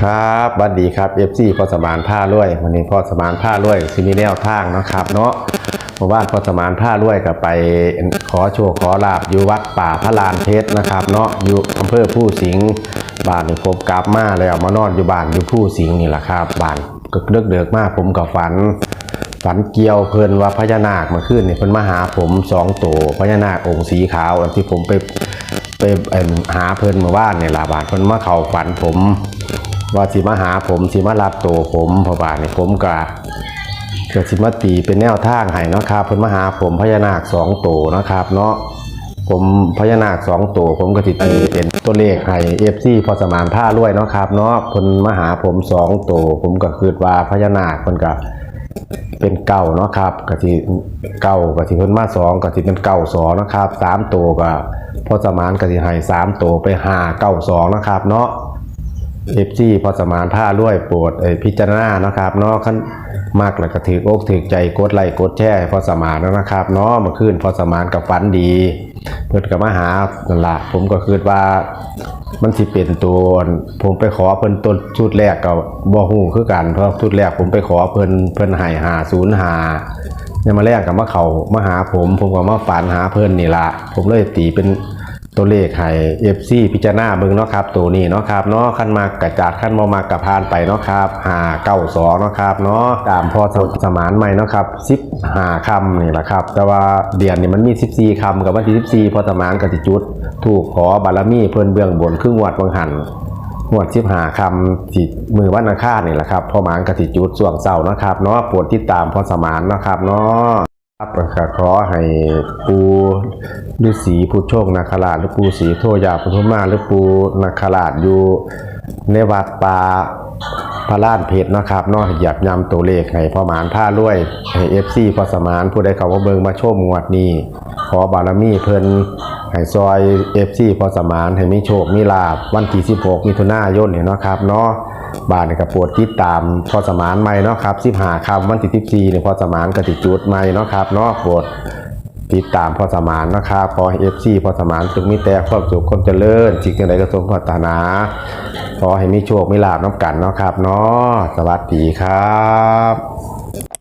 ครับบัดดีครับเอฟซีพอสมานผ้าล้วยวันนี้พอสมานผ้าล้วยซีมีแนวทางนะครับ เนาะหมู่บ้านพอสมานผ้าล้วยกับไปขอโชว์ขอลาบอยู่วัดป่าพระลานเพชรนะครับเนาะอยู่อำเภอผู้สิงบ้านนี่ผมกลับมาแล้วมานอนอยู่บ้านอยู่ผู้สิงนี่แหละครับบ้านก็เลิกเดือกมากผมกับฝัน ฝันเกี่ยวเพลินว่าพญานาคมาขึ้นเนี่เพิ่นมาหาผมสองตัวพญานาคองค์สีขาวอันที่ผมไปไปเออหาเพลินมื่อวานเนี่ยล่ะบาดเพิ่นมาเข้าฝันผม ว่าสิมาหาผมสิมารับตัวผมพอบาดนี่ยผมก็ก็สิมาตีเป็นแนวทางให้เนาะครับเพิ่นมาหาผมพญานาคสองตัวนะครับเนาะผมพญานาคสองตัวผมก็สิตีเป็นตัวเลขให้ FC พอสมานผ้ารวยเนาะครับเนาะเพิ่นมาหาผมสองตัวผมก็คิดว่าพญานาคเพิ่นก็ เป็นเก่าเนาะครับกะทิเก่ากะทิเพิ่นมาสองกะทิเป็นเก่าสองนะครับสามตัวก็พอสมานกะทิให้สามตัวไปหาเก้าสองนะครับ เนาะเอฟซีพอสมานผ้าด้วยโปรดพิจารณานะครับเนาะขั้นมากแล้วก็ถืออกถือใจกดไลค์กดแชร์ให้พอสมานนะครับเนาะมื่อคืนพอสมานกับฝันดี เพิ่นก็มาหาละผมก็คิดว่า มันสิเป็นตัวผมไปขอเพิ่นต้นชุดแรกก็บ่ฮู้คือกันเพราะชุดแรกผมไปขอเพิ่นเพิ่นให้หาศูนย์หาเนี่ยมาแรกกับมาเขามาหาผม ผมก็มาฝันหาเพิ่นนี่ละผมเลยตีเป็น ตัวเลขให้ FC พิจารณาเบิ่งเนาะครับ ตัวนี้เนาะครับเนาะขั้นมากกระจาดขั้นบ่มากกระพานไปเนาะครับ592เนาะครับเนาะตามพอสมานใหม่เนาะครับ15คำนี่แหละครับ แต่ว่าเดือนนี่มันมี14คำกับวันที่14พอสมานก็สิจุด ถูกขอบารมีเพิ่นเบื้องบนครึ่งวัดบางหันงวดชิบหาคำจิมือวันอังคารนี่แหละครับพ่อหมานกติจุดส่วงเสาร์นะครับเนาะปวดติดตามพ่อสมานนะครับเนาะ ครับก็ขอให้ปูฤาษีผู้โชคนาคราชหรือปูศรีโทยาปทุมาหรือปูนาคราชอยู่ในวัดป่าพระลานเพชรนะครับเนาะหยับยำตัวเลขให้พ่อหมานผ้ารวยให้เอฟซีพ่อสมานผู้ใดเขาว่าเบิงมาโชมงวดนี้ ขอบารมีเพิ่นให้ซอยเอฟซีพอสมานให้มีโชคมีลาบวันที่16มิถุนายนเนี่ยนะครับเนาะ บ้านนี่ก็ปวดคิดตามพอสมานไหม่เนาะครับซิบหาคำวันที่14เนี่ยพอสมานก็ติจุดไหม่เนาะครับเนาะปวดติดตามพอสมานนะครับพอเอฟซีพอสมานจงมีแต่ความสุขความเจริญสิ่งใดก็สมปรารถนาขอให้มีโชคมีลาบน้ำกันเนาะครับเนาะสวัสดีครับ